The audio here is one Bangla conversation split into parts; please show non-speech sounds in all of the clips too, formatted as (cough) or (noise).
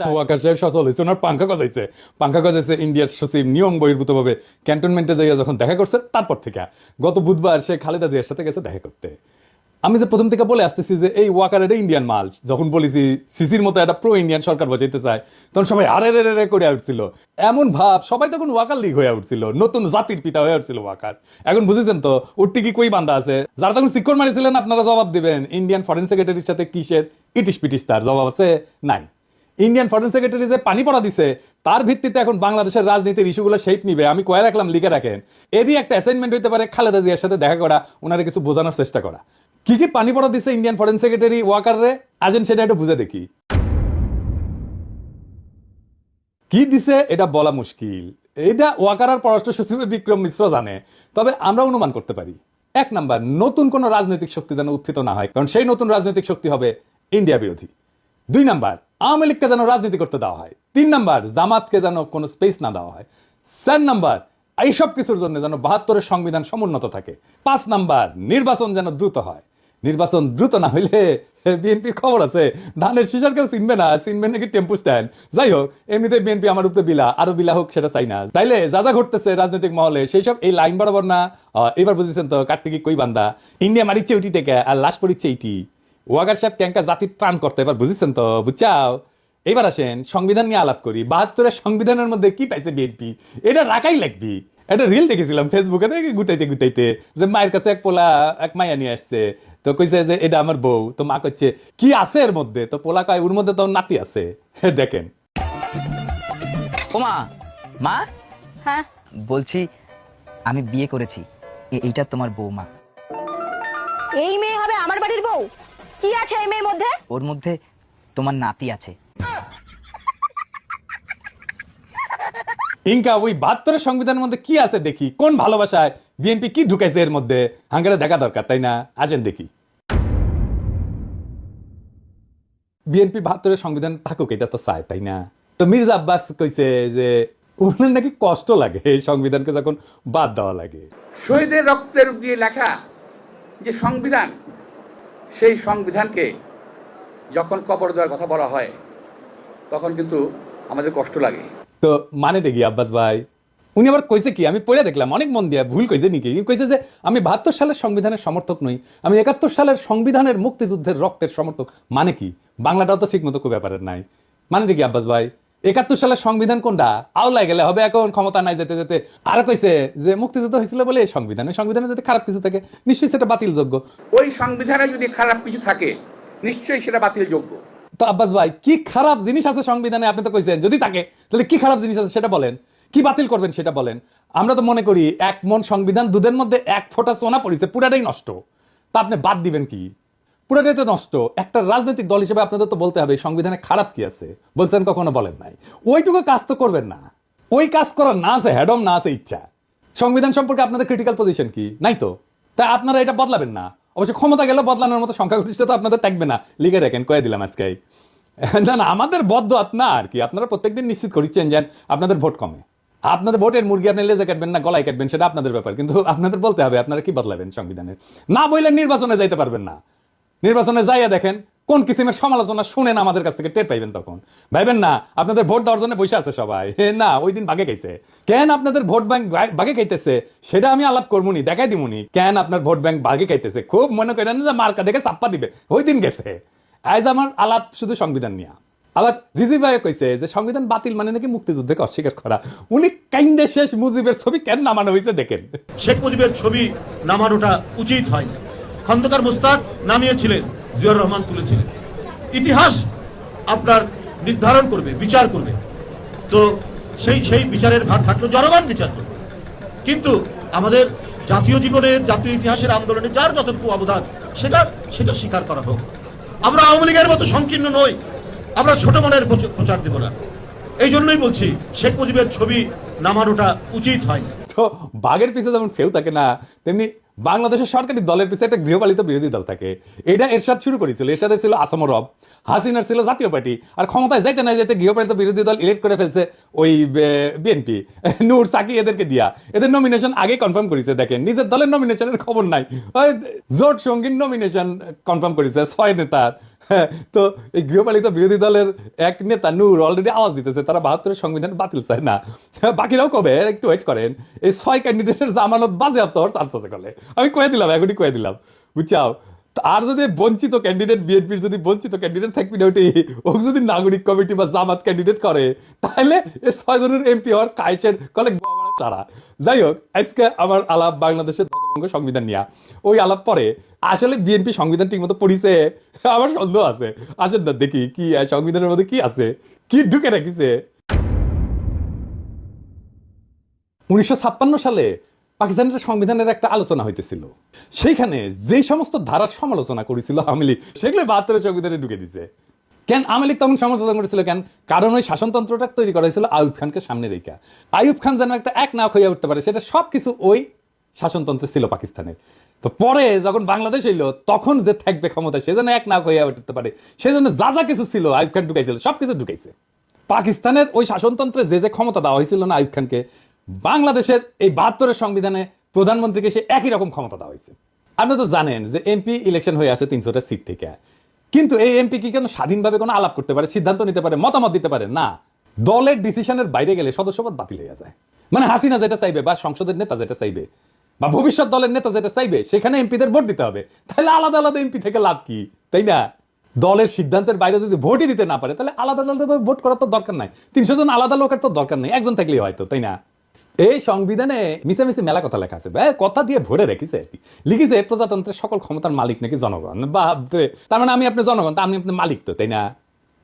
ওয়াকার সাহেব সচল হয়েছে ওনার পাঙ্খা গজাইছে। পাঙ্খা গজাইছে ইন্ডিয়ার সচিব নিয়ম বহির্ভূতভাবে। ক্যান্টনমেন্টে যাইয়া যখন দেখা করছে, তারপর থেকে। গত বুধবার সে খালেদা জিয়ার সাথে গেছে দেখা করতে। আমি যে প্রথম থেকে বলে আসতেছি যে, এই ওয়াকার এটা ইন্ডিয়ান মাল, যখন বলেছি সিসির মতো একটা প্রো ইন্ডিয়ান সরকার চায়, তখন সবাই আরে রে রে করে উঠছিল। এমন ভাব, সবাই তখন ওয়াকার লিগ হয়ে উঠছিল, নতুন জাতির পিতা হয়ে উঠছিল ওয়াকার। এখন বুঝেছেন তো ওর কি কই বান্ধা আছে? যারা তখন সিকর মারিছিলেন, আপনারা জবাব দিবেন ইন্ডিয়ান ফরেন সেক্রেটারির সাথে কিসের ইটিস পিটিস তার জবাব আছে? নাই। ইন্ডিয়ান ফরেন সেক্রেটারি যে পানি পড়া দিছে, তার ভিত্তিতে এখন বাংলাদেশের রাজনীতির ইস্যুগুলো শেপ নিবে। আমি কয়ে রাখলাম, লিখে রাখেন। এরই একটা অ্যাসাইনমেন্ট হইতে পারে খালেদা জিয়ার সাথে দেখা করা ওনারা কিছু বোঝানোর চেষ্টা করা। কি কি পানি পড়া দিছে ইন্ডিয়ান ফরেন সেক্রেটারি ওয়াকারে আজেন সেটা একটু বুঝে দেখি। কি দিছে এটা বলা মুশকিল। এটা ওয়াকার পররাষ্ট্র সচিব বিক্রম মিশ্র জানে। তবে আমরা অনুমান করতে পারি। এক নাম্বার, নতুন কোন রাজনৈতিক শক্তি যেন উত্থিত না হয়, কারণ সেই নতুন রাজনৈতিক শক্তি হবে ইন্ডিয়া বিরোধী। দুই নাম্বার আওয়ামী লীগকে যেন রাজনীতি করতে দেওয়া হয়। তিন নাম্বার, জামাতকে যেন কোনো স্পেস না দেওয়া হয়। চার নাম্বার, এইসব কিছুর জন্য যেন বাহাত্তরের সংবিধান সমুন্নত থাকে। পাঁচ নাম্বার, নির্বাচন যেন দ্রুত হয়। নির্বাচন দ্রুত না হইলে বিএনপির খবর আছে। ধানের শিশার কেউ চিনবে না, চিনবে নাকি টেম্পু স্ট্যান্ড যাই হোক এমনিতে বিএনপি আমার উপরে বিলা, আরও বিলা হোক সেটা চাই না। তাইলে যা যা ঘটতেছে রাজনৈতিক মহলে, সেই সব এই লাইন বরাবর না। এবার বুঝেছেন তো কার্তিকি কই বান্দা? ইন্ডিয়া মারিচ্ছে ওইটি থেকে আর লাশ পড়িচ্ছে এইটি। ওয়াগার সাহেব ট্যাঙ্কা জাতির প্রাণ করতে এবার বুঝেছেন তো? বুঝছাও? এবার আসেন সংবিধান নিয়ে আলাপ করি। বাহাত্তরের সংবিধানের মধ্যে কি পাইছে বিএনপি এটা রাখাই লাগবি। একটা রিল দেখেছিলাম ফেসবুকে দেখি গুটাইতে গুটাইতে যে মায়ের কাছে এক পোলা এক মাইয়া নিয়ে আসছে। তো কইছে যে এটা আমার বউ। তো মা কইছে কি আছে এর মধ্যে? তো পোলা কয় ওর মধ্যে তো নাতি আছে। দেখেন। ওমা মা? হ্যাঁ? বলছি আমি বিয়ে করেছি। এইটা তোমার বউ মা এই মেয়ে হবে আমার বাড়ির বউ? কি আছে এই মেয়ের মধ্যে? ওর মধ্যে তোমার নাতি আছে। ইনকা ওই বাহাত্তরের সংবিধানের মধ্যে কি আছে দেখি? কোন ভালোবাসায় বিএনপি কি ঢুকাইছে এর মধ্যে? হাঙ্গারে দেখা দরকার তাই না? আসেন দেখি। বিএনপি বাহাত্তরের সংবিধান থাকুক এটা তো চায় তাই না? তো মির্জা আব্বাস কইছে যে ওনার নাকি কষ্ট লাগে এই সংবিধানকে যখন বাদ দেওয়া লাগে। শহীদের রক্তের দিয়ে লেখা যে সংবিধান সেই সংবিধানকে যখন কবর দেওয়ার কথা বলা হয়, তখন কিন্তু আমাদের কষ্ট লাগে। তো মানে দেখি আব্বাস ভাই, উনি আবার কইছে কি, আমি পড়ে দেখলাম, অনেক মন দিয়া ভুল কইছে নাকি? কইছে যে, আমি বাহাত্তর সালের সংবিধানের সমর্থক নই, আমি একাত্তর সালের সংবিধানের মুক্তিযুদ্ধের রক্তের সমর্থক। মানে কি? বাংলাটাও তো ঠিক মতো ব্যাপারের নাই। মানে দেখি আব্বাস ভাই একাত্তর সালের সংবিধান কোনটা? আওলায় গেলে হবে এখন ক্ষমতা নাই যেতে যেতে। আর কইছে যে মুক্তিযুদ্ধ হয়েছিল বলে এই সংবিধান সংবিধানে যদি খারাপ কিছু থাকে নিশ্চয়ই সেটা বাতিলযোগ্য। ওই সংবিধানে যদি খারাপ কিছু থাকে নিশ্চয়ই সেটা বাতিলযোগ্য। তো আব্বাস ভাই কি খারাপ জিনিস আছে সংবিধানে? আপনি তো কইছেন যদি থাকে তাহলে কি খারাপ জিনিস আছে সেটা বলেন। কি বাতিল করবেন সেটা বলেন। আমরা তো মনে করি এক মন সংবিধান দুধের মধ্যে এক ফোঁটা সোনা পড়েছে পুরাটাই নষ্ট। তা আপনি বাদ দিবেন কি? পুরাটাই তো নষ্ট। একটা রাজনৈতিক দল হিসেবে আপনাদের তো বলতে হবে সংবিধানে খারাপ কি আছে? বলছেন কখনো বলেন নাই। ওইটুকু কাজ তো করবেন না। ওই কাজ করার না আছে হ্যাডম না আছে ইচ্ছা। সংবিধান সম্পর্কে আপনাদের ক্রিটিক্যাল পজিশন কি? নাই তো? তাই আপনারা এটা বদলাবেন না। অবশ্য ক্ষমতা গেলে বদলানোর মতো সংখ্যাগরিষ্ঠতা আপনাদের থাকবে না। লিখে রাখেন কয়ে দিলাম আজকে। না না, আমাদের বদ্ধ না আর কি। আপনারা প্রত্যেকদিন নিশ্চিত করিচ্ছেন যে আপনাদের ভোট কমে। আপনাদের ভোটের মুরগি আপনি লেজে কাটবেন না, গলায় কাটবেন, সেটা আপনাদের ব্যাপার। কিন্তু আপনাদের বলতে হবে, আপনারা কি বদলাবেন সংবিধানের না বললে নির্বাচনে যাইতে পারবেন না। নির্বাচনে যাইয়া দেখেন কোন কিসিমের সমালোচনা শুনেন আমাদের কাছ থেকে, টের পাইবেন তখন। ভাইবেন না, আপনাদের ভোট দেওয়ার জন্য বসে আছে সবাই। না, ওই দিন ভাগে খাইছে। কেন আপনাদের ভোট ব্যাংক ভাগে খাইতেছে? সেটা আমি আলাপ করবনি, দেখাই দিমুনি কেন আপনার ভোট ব্যাংক ভাগে খাইতেছে? খুব মনে করেন যে মার্কা দেখে চাপ্পা দিবে। ওই দিন গেছে। আজ আমার আলাপ শুধু সংবিধান নিয়ে। আবার রিজি ভাই কইছে যে সংবিধান বাতিল মানে নাকি মুক্তিযুদ্ধকে অস্বীকার করা। উনি কাইন্দে শেষ মুজিবের ছবি কেন নামানো হয়েছে দেখেন। শেখ মুজিবের ছবি নামানোটা উচিত হয় খন্দকার মুস্তাক নামিয়েছিলেন জিয়র রহমান তুলেছিলেন। ইতিহাস আপনার নির্ধারণ করবে, বিচার করবে। তো সেই সেই বিচারের ভার থাকল জনগণ বিচার করবে। কিন্তু আমাদের জাতীয় জীবনের জাতীয় ইতিহাসের আন্দোলনে যার যতটুকু অবদান, সেটা সেটা স্বীকার করা হোক। আমরা আওয়ামী লীগের মতো সংকীর্ণ নই। আমরা ছোট মনের প্রচ- প্রচার দেব না। এই জন্যই বলছি, শেখ মুজিবের ছবি নামানোটা উচিত হয়নি। তো বাঘের পিছে যেমন ফেউ থাকে না, তেমনি বাংলাদেশের সরকারি দলের পিছিয়ে একটা গৃহপালিত বিরোধী দল থাকে। এটা এরশাদ শুরু করেছিল। এরশাদের ছিল আসাম রব। হাসিনার ছিল জাতীয় পার্টি। আর ক্ষমতায় যাইতে না যাইতে গৃহপালিত বিরোধী দল ইলেক্ট করে ফেলছে ওই বিএনপি। (laughs) নূর সাকি এদেরকে দিয়া। এদের নমিনেশন আগে কনফার্ম করেছে, দেখেন। নিজের দলের নমিনেশনের খবর নাই। জোট সঙ্গীর নমিনেশন কনফার্ম করেছে। ছয় নেতার (laughs) তো এই গৃহপালিত বিরোধী দলের এক নেতা নূর অলরেডি আওয়াজ দিতেছে, তারা বাহাত্তরের সংবিধান বাতিল চায় না। (laughs) বাকিরাও কবে? একটু ওয়েট করেন। এই ছয় ক্যান্ডিডেটের জামানত বাজেয়াপ্ত হওয়ার চান্স আছে কলে আমি কয়ে দিলাম, এখনই কয়ে দিলাম। বুঝছাও? আর যদি বঞ্চিত ক্যান্ডিডেট বিএনপির যদি বঞ্চিত ক্যান্ডিডেট থাকবি না ওটি ও যদি নাগরিক কমিটি বা জামাত ক্যান্ডিডেট করে, তাহলে এই ছয় জনের এমপি হওয়ার কায়েসের কলে চারা যাই হোক আজকে আমার আলাপ বাংলাদেশের সংবিধান নিয়ে। ওই আলাপ পরে আসলে বিএনপি সংবিধান ঠিক মতো পড়িছে, আমার সন্দেহ আছে। আসেন না, দেখি কি সংবিধানের মধ্যে কি আছে? কি ঢুকে রাখিছে? উনিশশো ছাপ্পান্ন সালে পাকিস্তানের সংবিধানের একটা আলোচনা হইতেছিল। সেইখানে যে সমস্ত ধারার সমালোচনা করেছিল আওয়ামী লীগ, সেগুলো বাহাত্তরের সংবিধানে ঢুকে দিছে। কেন? আওয়ামী লীগ তখন সমালোচনা করেছিল কেন? কারণ ওই শাসনতন্ত্রটা তৈরি করা হয়েছিল আইয়ুব খানকে সামনে রেখা। আইয়ুব খান যেন একটা এক নাক হইয়া উঠতে পারে, সেটা সবকিছু ওই শাসনতন্ত্র ছিল পাকিস্তানের। তো পরে যখন বাংলাদেশ এলো তখন যে থাকবে ক্ষমতা সে যেন এক নাক হইয়া উঠতে পারে। সেজন্য যা যা কিছু ছিল, আইয়ুব খান ঢুকাইছিল, সবকিছু ঢুকাইছে। পাকিস্তানের ওই শাসনতন্ত্রে যে যে ক্ষমতা দেওয়া হয়েছিল না আইয়ুব খানকে, বাংলাদেশের এই বাহাত্তরের সংবিধানে প্রধানমন্ত্রীকে সে একই রকম ক্ষমতা দেওয়া হয়েছে। আপনি তো জানেন যে এমপি ইলেকশন হয়ে আসে তিনশোটা সিট থেকে। কিন্তু এই এমপি কি কেন স্বাধীনভাবে কোনো আলাপ করতে পারে, সিদ্ধান্ত নিতে পারে, মতামত দিতে পারে? না। দলের ডিসিশনের বাইরে গেলে সদস্যপদ বাতিল হয়ে যায়। মানে হাসিনা যেটা চাইবে বা সংসদের নেতা যেটা চাইবে বা ভবিষ্যৎ দলের নেতা যেটা চাইবে, সেখানে এমপিদের ভোট দিতে হবে। তাহলে আলাদা আলাদা এমপি থেকে লাভ কি? তাই না? দলের সিদ্ধান্তের বাইরে যদি ভোটই দিতে না পারে, তাহলে আলাদা আলাদা ভোট করার তো দরকার নাই। তিনশো জন আলাদা লোকের তো দরকার নেই, একজন থাকলেই হয়তো তাই না? এই সংবিধানে মিশামিশি মেলা কথা লেখা আছে কথা দিয়ে ভরে রেখেছে আর কি। লিখেছে, প্রজাতন্ত্রের সকল ক্ষমতার মালিক নাকি জনগণ? বা তার মানে আমি আপনি জনগণ, তা আমি আপনি মালিক তো, তাই না?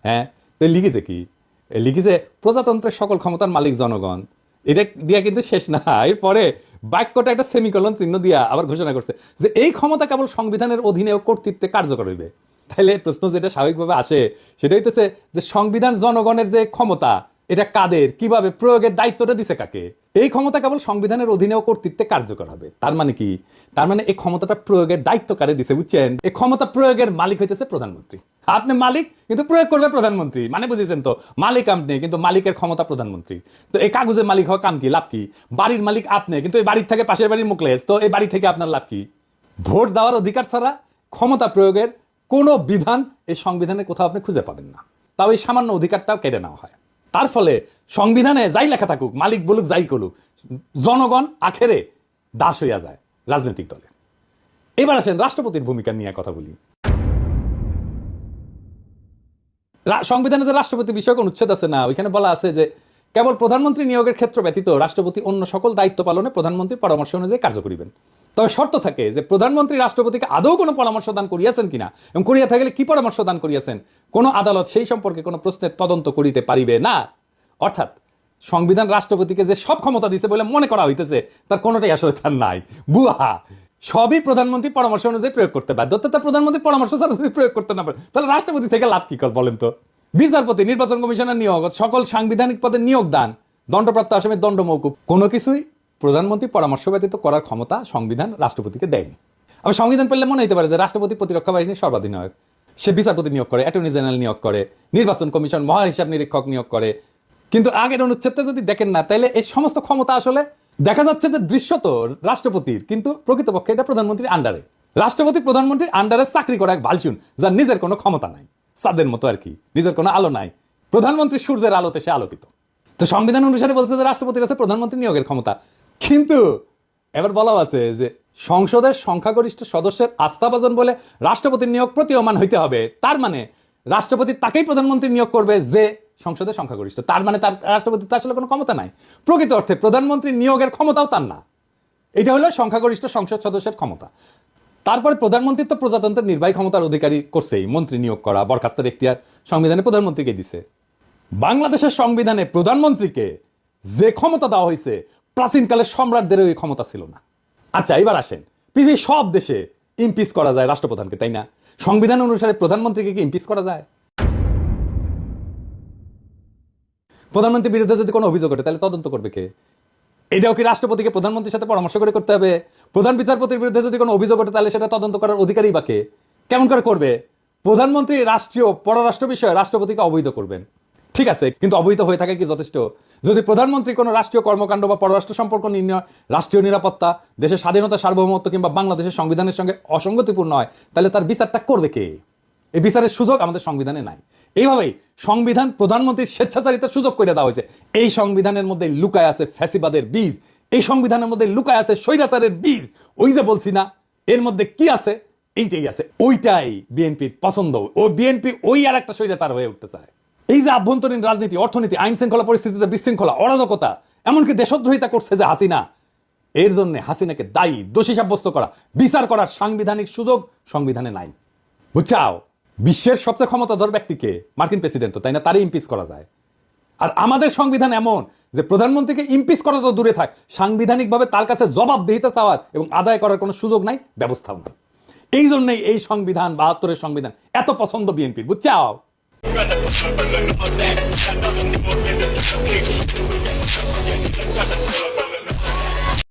হ্যাঁ? তো লিখেছে কি? লিখেছে, প্রজাতন্ত্রের সকল ক্ষমতার মালিক জনগণ। এটা দিয়া কিন্তু শেষ না। এরপরে বাক্যটা একটা সেমিকলন চিহ্ন দিয়া আবার ঘোষণা করছে যে এই ক্ষমতা কেবল সংবিধানের অধীনে কর্তৃত্বে কার্যকর হইবে। তাহলে প্রশ্ন যেটা স্বাভাবিকভাবে আসে, সেটা হইতেছে যে সংবিধান জনগণের যে ক্ষমতা এটা কাদের, কীভাবে, প্রয়োগের দায়িত্বটা দিছে কাকে? এই ক্ষমতা কেবল সংবিধানের অধীনে ও কর্তৃত্বে কার্যকর হবে। তার মানে কি? তার মানে এই ক্ষমতাটা প্রয়োগের দায়িত্ব কারে দিছে, বুঝছেন? এই ক্ষমতা প্রয়োগের মালিক হইতেছে প্রধানমন্ত্রী। আপনি মালিক, কিন্তু প্রয়োগ করবে প্রধানমন্ত্রী। মানে বুঝেছেন তো? মালিক আপনি, কিন্তু মালিকের ক্ষমতা প্রধানমন্ত্রী। তো এই কাগজের মালিক হওয়া কাম কি? লাভ কি? বাড়ির মালিক আপনি, কিন্তু এই বাড়ির থেকে পাশের বাড়ির মুখলেস। তো এই বাড়ি থেকে আপনার লাভ কি? ভোট দেওয়ার অধিকার ছাড়া ক্ষমতা প্রয়োগের কোনো বিধান এই সংবিধানে কোথাও আপনি খুঁজে পাবেন না। তাও এই সামান্য অধিকারটাও কেড়ে নেওয়া হয়। তার ফলে সংবিধানে যাই লেখা থাকুক, মালিক বলুক যাই করুক, জনগণ আখেরে দাস হইয়া যায় রাজনৈতিক দলে। এবার আসেন রাষ্ট্রপতির ভূমিকা নিয়ে কথা বলি। সংবিধানে যে রাষ্ট্রপতি বিষয়ক অনুচ্ছেদ আছে না, ওইখানে বলা আছে যে কেবল প্রধানমন্ত্রী নিয়োগের ক্ষেত্র ব্যতীত রাষ্ট্রপতি অন্য সকল দায়িত্ব পালনে প্রধানমন্ত্রীর পরামর্শ অনুযায়ী কার্য করিবেন। তবে শর্ত থাকে যে প্রধানমন্ত্রী রাষ্ট্রপতিকে আদৌ কোনো পরামর্শ দান করিয়াছেন কিনা? এবং করিয়া থাকলে কি পরামর্শ দান করিয়াছেন? কোনো আদালত সেই সম্পর্কে কোনো প্রশ্নের তদন্ত করিতে পারিবে না। অর্থাৎ সংবিধান রাষ্ট্রপতিকে যে সব ক্ষমতা দিছে বলে মনে করা হইতেছে, তার কোনোটাই আসলে তার নাই। বুহা! সবই প্রধানমন্ত্রী পরামর্শ অনুযায়ী প্রয়োগ করতে বাধ্য। তার প্রধানমন্ত্রী পরামর্শ ছাড়া যদি প্রয়োগ করতে না পারে, তাহলে রাষ্ট্রপতি থেকে লাভ কি কর বলেন তো? বিচারপতি, নির্বাচন কমিশনের নিয়োগ সকল সাংবিধানিক পদে নিয়োগ দান, দণ্ডপ্রাপ্ত আসামের দণ্ড মৌকুব কোনো কিছুই প্রধানমন্ত্রী পরামর্শ ব্যতীত করার ক্ষমতা সংবিধান রাষ্ট্রপতিকে দেয়নি। আবার সংবিধান পেলে মনে হতে পারে যে রাষ্ট্রপতি প্রতিরক্ষা বাহিনীর সর্বাধিনায়ক। সে বিচারপতি নিয়োগ করে, অ্যাটর্নি জেনারেল নিয়োগ করে, নির্বাচন কমিশন, মহা হিসাব নিরীক্ষক নিয়োগ করে। কিন্তু আগের অনুচ্ছেদটা যদি দেখেন না, তাহলে এই সমস্ত ক্ষমতা আসলে দেখা যাচ্ছে যে দৃশ্যত রাষ্ট্রপতির, কিন্তু প্রকৃতপক্ষে এটা প্রধানমন্ত্রীর আন্ডারে। রাষ্ট্রপতি প্রধানমন্ত্রীর আন্ডারে চাকরি করা এক ভালচুন যার নিজের কোনো ক্ষমতা নাই। সাদের মতো আর কি, নিজের কোনো আলো নাই। প্রধানমন্ত্রী সূর্যের আলোতে সে আলোকিত। তো সংবিধান অনুসারে বলছে যে রাষ্ট্রপতির আছে প্রধানমন্ত্রী নিয়োগের ক্ষমতা। কিন্তু এবার বলা আছে যে সংসদের সংখ্যাগরিষ্ঠ সদস্যের আস্থাভাজন বলে রাষ্ট্রপতির নিয়োগ প্রতীয়মান হইতে হবে। তার মানে রাষ্ট্রপতি তাকেই প্রধানমন্ত্রী নিয়োগ করবে যে সংসদের সংখ্যাগরিষ্ঠ। তার মানে তার রাষ্ট্রপতি তো আসলে কোনো ক্ষমতা নাই। প্রকৃত অর্থে প্রধানমন্ত্রী নিয়োগের ক্ষমতাও তার না। এটা হলো সংখ্যাগরিষ্ঠ সংসদ সদস্যের ক্ষমতা। তারপরে প্রধানমন্ত্রী তো প্রজাতন্ত্রের নির্বাহী ক্ষমতার অধিকারী করছেই। মন্ত্রী নিয়োগ করা, বরখাস্তের এখতিয়ার সংবিধানে প্রধানমন্ত্রীকে দিছে। বাংলাদেশের সংবিধানে প্রধানমন্ত্রীকে যে ক্ষমতা দেওয়া হয়েছে প্রাচীনকালের সম্রাটদের ওই ক্ষমতা ছিল না। আচ্ছা এবার আসেন। পৃথিবীর সব দেশে ইমপিচ করা যায় রাষ্ট্রপ্রধানকে, তাই না? সংবিধান অনুসারে প্রধানমন্ত্রীকে কি ইমপিচ করা যায়? প্রধানমন্ত্রীর বিরুদ্ধে যদি কোনো অভিযোগ ওঠে, তাহলে তদন্ত করবে কে? এটাও কি রাষ্ট্রপতিকে প্রধানমন্ত্রীর সাথে পরামর্শ করে করতে হবে? প্রধান বিচারপতির বিরুদ্ধে যদি কোনো অভিযোগ ওঠে, তাহলে সেটা তদন্ত করার অধিকারী বা কে? কেমন করে করবে? প্রধানমন্ত্রী রাষ্ট্রীয় পররাষ্ট্র বিষয়ে রাষ্ট্রপতিকে অবৈধ করবেন। ঠিক আছে, কিন্তু অবহিত হয়ে থাকে কি যথেষ্ট? যদি প্রধানমন্ত্রী কোনো রাষ্ট্রীয় কর্মকাণ্ড বা পররাষ্ট্র সম্পর্ক নির্ণয়, রাষ্ট্রীয় নিরাপত্তা, দেশের স্বাধীনতা সার্বভৌমত্ব কিংবা বাংলাদেশের সংবিধানের সঙ্গে অসঙ্গতিপূর্ণ হয়, তাহলে তার বিচারটা করবে কে? এই বিচারের সুযোগ আমাদের সংবিধানে নাই। এইভাবেই সংবিধান প্রধানমন্ত্রীর স্বেচ্ছাচারিতার সুযোগ করে দেওয়া হয়েছে। এই সংবিধানের মধ্যে লুকায় আছে ফ্যাসিবাদের বীজ, এই সংবিধানের মধ্যে লুকায় আছে স্বৈরাচারের বীজ। ওই যে বলছি না, এর মধ্যে কি আছে? এইটাই আছে, ওইটাই বিএনপির পছন্দ। ও বিএনপি ওই আর একটা স্বৈরাচার হয়ে উঠতে চায়। এই যে আভ্যন্তরীণ রাজনীতি, অর্থনীতি আইন শৃঙ্খলা পরিস্থিতিতে বিশৃঙ্খলা, অরাজকতা, এমনকি দেশদ্রোহিতা করছে যে হাসিনা। এর জন্য হাসিনাকে দায়ী, দোষী সাব্যস্ত করা, বিচার করার সাংবিধানিক সুযোগ সংবিধানে নাই। বুঝছাও? বিশ্বের সবচেয়ে ক্ষমতাধর ব্যক্তিকে মার্কিন প্রেসিডেন্ট তো, তাই না? তারই ইম্পিচ করা যায়। আর আমাদের সংবিধান এমন যে প্রধানমন্ত্রীকে ইম্পিচ করা তো দূরে থাক, সাংবিধানিকভাবে তার কাছে জবাবদিহিতা চাওয়ার এবং আদায় করার কোনো সুযোগ নাই, ব্যবস্থাও নাই। এই জন্যই এই সংবিধান, বাহাত্তরের সংবিধান এত পছন্দ বিএনপির, বুঝছাও? Another nigga in the cage. Another nigga in the cage. Another nigga in the cage.